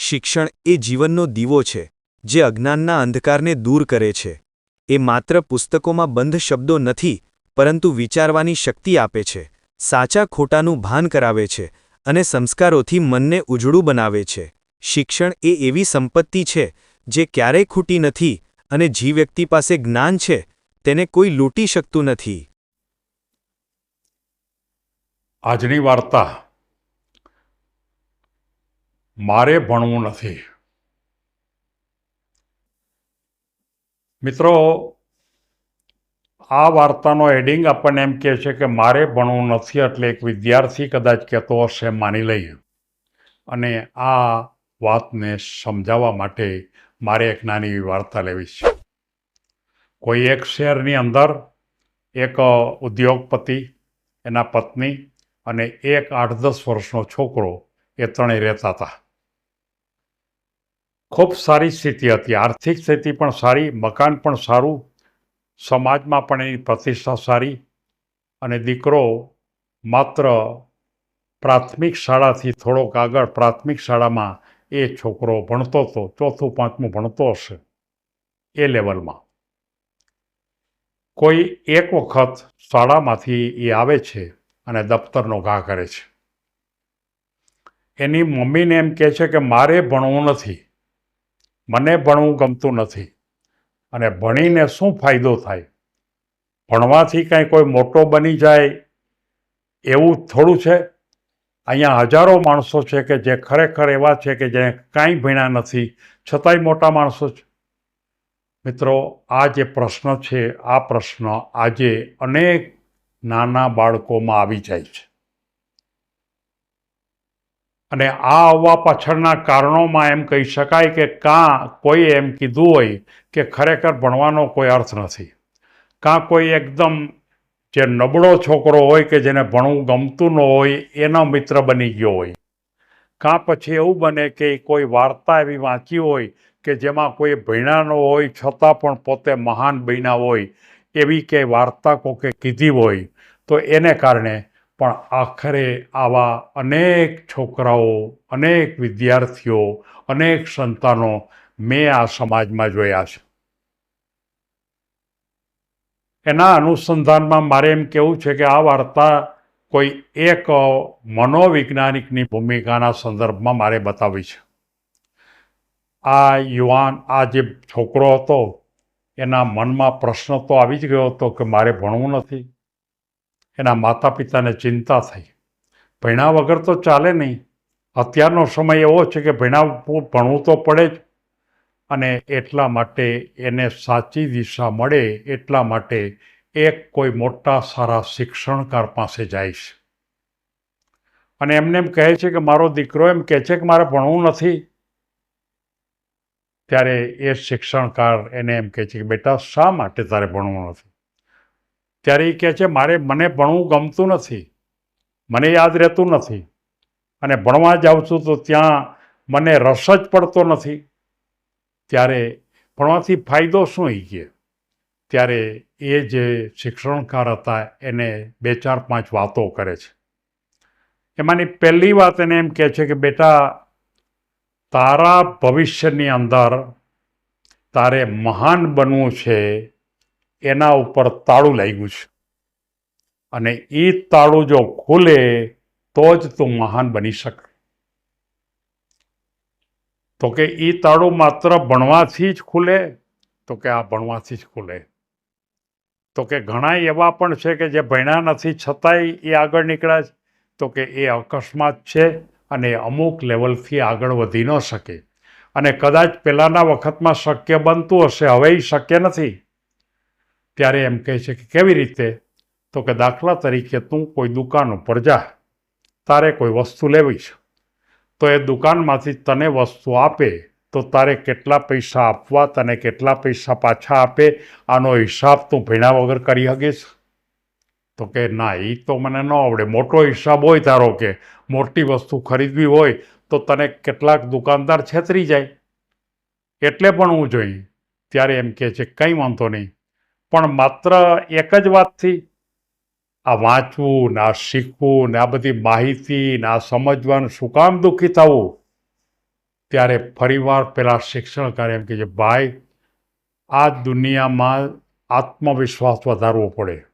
શિક્ષણ એ જીવનનો દીવો છે, જે અજ્ઞાનના અંધકારને દૂર કરે છે. એ માત્ર પુસ્તકોમાં બંધ શબ્દો નથી, પરંતુ વિચારવાની શક્તિ આપે છે, સાચા ખોટાનું ભાન કરાવે છે, અને સંસ્કારોથી મનને ઉજળું બનાવે છે. શિક્ષણ એ એવી સંપત્તિ છે, જે ક્યારેય ખૂટી નથી, અને જે વ્યક્તિ પાસે જ્ઞાન છે, તેને કોઈ લૂંટી શકતું નથી. આજની વાર્તા મારે ભણવું નથી. મિત્રો, આ વાર્તાનો એડિંગ આપણને એમ કહે છે કે મારે ભણવું નથી એટલે એક વિદ્યાર્થી કદાચ કહેતો હશે, માની લઈએ. અને આ વાતને સમજાવવા માટે મારે એક નાની એવી વાર્તા લેવી છે. કોઈ એક શહેરની અંદર એક ઉદ્યોગપતિ, એના પત્ની અને એક આઠ દસ વર્ષનો છોકરો એ ત્રણેય રહેતા હતા. ખૂબ સારી સ્થિતિ હતી. આર્થિક સ્થિતિ પણ સારી, મકાન પણ સારું, સમાજમાં પણ એની પ્રતિષ્ઠા સારી અને દીકરો માત્ર પ્રાથમિક શાળાથી થોડોક આગળ, પ્રાથમિક શાળામાં એ છોકરો ભણતો હતો, ચોથું, પાંચમું ભણતો હશે એ લેવલમાં. કોઈ એક વખત શાળામાંથી એ આવે છે અને દફતરનો ઘા કરે છે. એની મમ્મીને એમ કહે છે કે મારે ભણવું નથી. મને ભણવું ગમતું નથી. અને ભણીને શું ફાયદો થાય? ભણવાથી કાંઈ કોઈ મોટો બની જાય એવું થોડું છે? અહીંયા હજારો માણસો છે કે જે ખરેખર એવા છે કે જે કાંઈ ભણ્યા નથી, છતાંય મોટા માણસો છે. મિત્રો, આ જે પ્રશ્ન છે, આ પ્રશ્ન આજે અનેક નાના બાળકોમાં આવી જાય છે. અને આ આવવા પાછળના કારણોમાં એમ કહી શકાય કે કાં કોઈ એમ કીધું હોય કે ખરેખર ભણવાનો કોઈ અર્થ નથી. કાં કોઈ એકદમ જે નબળો છોકરો હોય કે જેને ભણવું ગમતું ન હોય, એનો મિત્ર બની ગયો હોય. કાં પછી એવું બને કે કોઈ વાર્તા એવી વાંચી હોય કે જેમાં કોઈ ભણ્યા ન હોય, છતાં પણ પોતે મહાન બન્યા હોય, એવી કે વાર્તા કોકે કીધી હોય, તો એને કારણે પણ આખરે આવા અનેક છોકરાઓ, અનેક વિદ્યાર્થીઓ, અનેક સંતાનો મેં આ સમાજમાં જોયા છે. એના અનુસંધાનમાં મારે એમ કહેવું છે કે આ વાર્તા કોઈ એક મનોવૈજ્ઞાનિકની ભૂમિકાના સંદર્ભમાં મારે બતાવી છે. આ યુવાન, આ જે છોકરો હતો, એના મનમાં પ્રશ્ન તો આવી જ ગયો હતો કે મારે ભણવું નથી. એના માતા પિતાને ચિંતા થઈ. ભણ્યા વગર તો ચાલે નહીં. અત્યારનો સમય એવો છે કે ભણ્યા ભણવું તો પડે જ. અને એટલા માટે એને સાચી દિશા મળે એટલા માટે એક કોઈ મોટા સારા શિક્ષણકાર પાસે જાય છે. અને એમને એમ કહે છે કે મારો દીકરો એમ કહે છે કે મારે ભણવું નથી. ત્યારે એ શિક્ષણકાર એને એમ કહે છે કે બેટા શા માટે તારે ભણવું નથી? ત્યારે એ કહે છે, મારે મને ભણવું ગમતું નથી. મને યાદ રહેતું નથી. અને ભણવા જાઉં છું તો ત્યાં મને રસ જ પડતો નથી. ત્યારે ભણવાથી ફાયદો શું એ કહે ત્યારે એ જે શિક્ષણકાર હતા, એને બે ચાર પાંચ વાતો કરે છે. એમાંની પહેલી વાત એને એમ કહે છે કે, બેટા, તારા ભવિષ્યની અંદર તારે મહાન બનવું છે. એના ઉપર તાળું લાગ્યું છે. અને એ તાળું જો ખુલે, તો જ તું મહાન બની શકે. તો કે એ તાળું માત્ર ભણવાથી જ ખુલે, તો કે આ ભણવાથી જ ખુલે. તો કે ઘણા એવા પણ છે કે જે ભણ્યા નથી, છતાંય એ આગળ નીકળ્યા છે. તો કે એ અકસ્માત છે અને અમુક લેવલથી આગળ વધી ન શકે. અને કદાચ પહેલાંના વખતમાં શક્ય બનતું હશે હવે એ શક્ય નથી. ત્યારે એમ કહે છે કે કેવી રીતે? તો કે દાખલા તરીકે તું કોઈ દુકાન ઉપર જા તારે કોઈ વસ્તુ લેવી છે. તો એ દુકાનમાંથી તને વસ્તુ આપે, તો તારે કેટલા પૈસા આપવા, તને કેટલા પૈસા પાછા આપે, આનો હિસાબ તું ભીણા વગર કરી શકીશ તો કે ના એ તો મને ન આવડે. મોટો હિસાબ હોય તારો કે મોટી વસ્તુ ખરીદવી હોય, તો તને કેટલાક દુકાનદાર છેતરી જાય. એટલે પણ હું જોઈ. ત્યારે એમ કહે છે, કંઈ વાંધો નહીં. પણ માત્ર એક જ વાતથી, આ વાંચવું, ને આ શીખવું, ને આ બધી માહિતી, ને આ સમજવાનું, શું કામ દુઃખી થવું? ત્યારે ફરીવાર પેલા શિક્ષણકારે એમ કે છે, ભાઈ, આ દુનિયામાં આત્મવિશ્વાસ વધારવો પડે.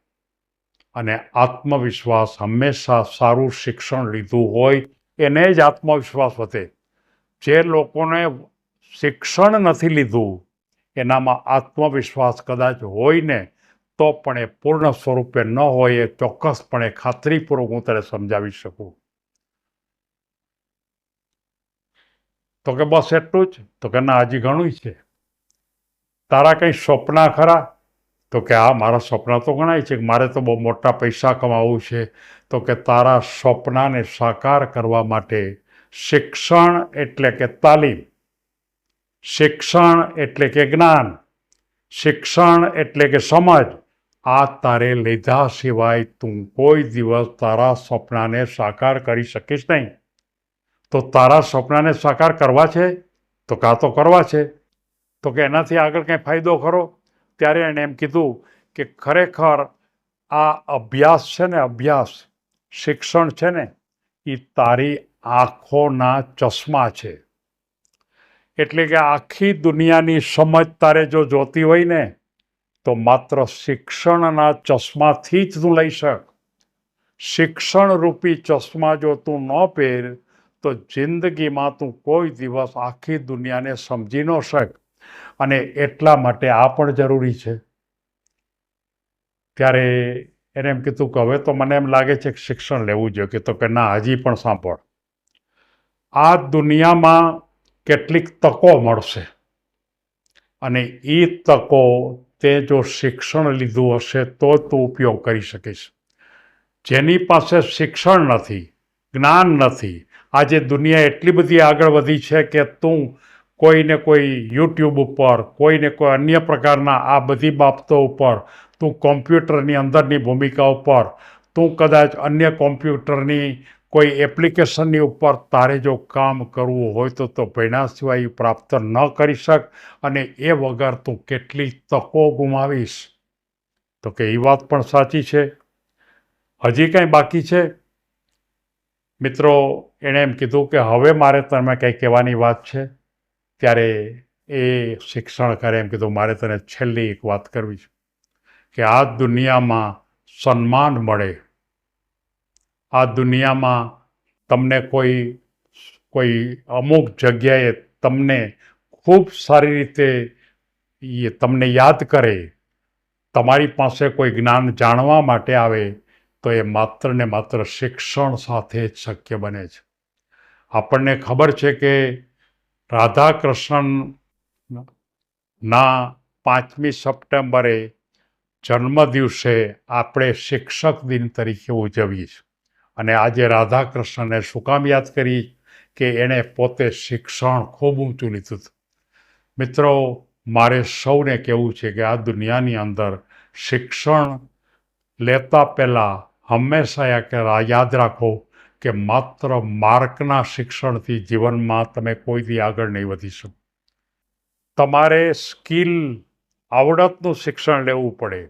અને આત્મવિશ્વાસ હંમેશા સારું શિક્ષણ લીધું હોય, એને જ આત્મવિશ્વાસ વધે. જે લોકોને શિક્ષણ નથી લીધું એનામાં આત્મવિશ્વાસ કદાચ હોય ને, તો પણ એ પૂર્ણ સ્વરૂપે ન હોય એ ચોક્કસપણે ખાતરીપૂર્વક હું તને સમજાવી શકું. તો કે બસ એટલું જ? તો કે ના, હજી ઘણું છે. તારા કંઈ સ્વપ્ના ખરા? તો કે આ મારા સ્વપ્ન તો ગણાય છે કે મારે તો બહુ મોટા પૈસા કમાવવું છે. તો કે તારા સ્વપ્નાને સાકાર કરવા માટે શિક્ષણ એટલે કે તાલીમ શિક્ષણ એટલે કે જ્ઞાન. શિક્ષણ એટલે કે સમજ. આ તારે લીધા સિવાય તું કોઈ દિવસ તારા સ્વપ્નાને સાકાર કરી શકીશ નહીં. તો તારા સ્વપ્નાને સાકાર કરવા છે? તો કાં તો કરવા છે? તો કે એનાથી આગળ કંઈ ફાયદો ખરો? ત્યારે એણે એમ કીધું કે ખરેખર આ અભ્યાસ છે ને અભ્યાસ, શિક્ષણ છે ને એ તારી આંખોના ચશ્મા છે. એટલે કે આખી દુનિયાની સમજ તારે જો જોતી હોય ને, તો માત્ર શિક્ષણના ચશ્માથી જ તું લઈ શક. શિક્ષણરૂપી ચશ્મા જો તું ન પહેર, તો જિંદગીમાં તું કોઈ દિવસ આખી દુનિયાને સમજી ન શક. અને એટલા માટે આ પણ જરૂરી છે. ત્યારે એને એમ કીધું કે હવે તો મને એમ લાગે છે કે શિક્ષણ લેવું જોઈએ, કે તો કે ના, હજી પણ સાંભળ. આ દુનિયામાં કેટલીક તકો મળશે. અને એ તકો તે જો શિક્ષણ લીધું હશે તો તું ઉપયોગ કરી શકીશ. જેની પાસે શિક્ષણ નથી, જ્ઞાન નથી, આજે દુનિયા એટલી બધી આગળ વધી છે કે તું કોઈને કોઈ યુટ્યુબ ઉપર, કોઈને કોઈ અન્ય પ્રકારના આ બધી બાબતો ઉપર, તું કોમ્પ્યુટરની અંદરની ભૂમિકા ઉપર, તું કદાચ અન્ય કોમ્પ્યુટરની કોઈ એપ્લિકેશનની ઉપર તારે જો કામ કરવું હોય તો તો ભણ્યા સિવાય પ્રાપ્ત ન કરી શક અને એ વગર તું કેટલી તકો ગુમાવીશ. તો કે એ વાત પણ સાચી છે. હજી કાંઈ બાકી છે? મિત્રો, એણે એમ કીધું કે હવે મારે તમે કંઈ કહેવાની વાત છે. ત્યારે એ શિક્ષણ કરે એમ કીધું, મારે તને છેલ્લી એક વાત કરવી છે કે આ દુનિયામાં સન્માન મળે આ દુનિયામાં તમને કોઈ કોઈ અમુક જગ્યાએ તમને ખૂબ સારી રીતે એ તમને યાદ કરે, તમારી પાસે કોઈ જ્ઞાન જાણવા માટે આવે, તો એ માત્ર ને માત્ર શિક્ષણ સાથે જ શક્ય બને છે. આપણને ખબર છે કે રાધા કૃષ્ણ ના પાંચમી સપ્ટેમ્બરે જન્મ દિવસે આપણે શિક્ષક દિન તરીકે ઉજવીએ છીએ. અને આજે રાધાકૃષ્ણને શું કામ યાદ કરી કે એણે પોતે શિક્ષણ ખૂબ ઊંચું લીધું હતું. મિત્રો, મારે સૌને કહેવું છે કે આ દુનિયાની અંદર શિક્ષણ લેતા પહેલાં હંમેશા યાદ રાખો કે માત્ર માર્કના શિક્ષણથી જીવનમાં તમે કોઈથી આગળ નહીં વધી શકો. તમારે સ્કિલ આવડતનું શિક્ષણ લેવું પડે.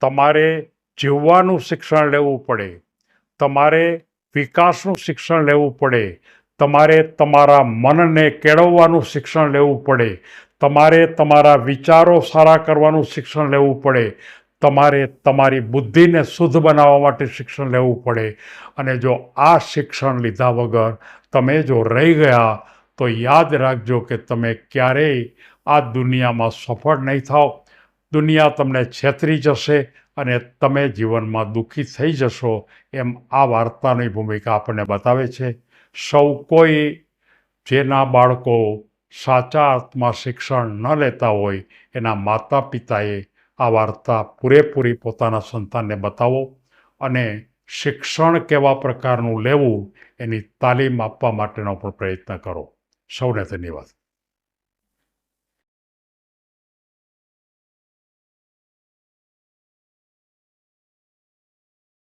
તમારે જીવવાનું શિક્ષણ લેવું પડે. તમારે વિકાસનું શિક્ષણ લેવું પડે. તમારે તમારા મનને કેળવવાનું શિક્ષણ લેવું પડે. તમારે તમારા વિચારો સારા કરવાનું શિક્ષણ લેવું પડે. તમારે તમારી બુદ્ધિને શુદ્ધ બનાવવા માટે શિક્ષણ લેવું પડે. અને જો આ શિક્ષણ લીધા વગર તમે જો રહી ગયા, તો યાદ રાખજો કે તમે ક્યારેય આ દુનિયામાં સફળ નહીં થાઓ દુનિયા તમને છેતરી જશે અને તમે જીવનમાં દુઃખી થઈ જશો એમ આ વાર્તાની ભૂમિકા આપણને બતાવે છે. સૌ કોઈ જેના બાળકો સાચા અર્થમાં શિક્ષણ ન લેતા હોય એના માતા પિતાએ આ વાર્તા પૂરેપૂરી પોતાના સંતાનને બતાવો અને શિક્ષણ કેવા પ્રકારનું લેવું એની તાલીમ આપવા માટેનો પણ પ્રયત્ન કરો. સૌને ધન્યવાદ.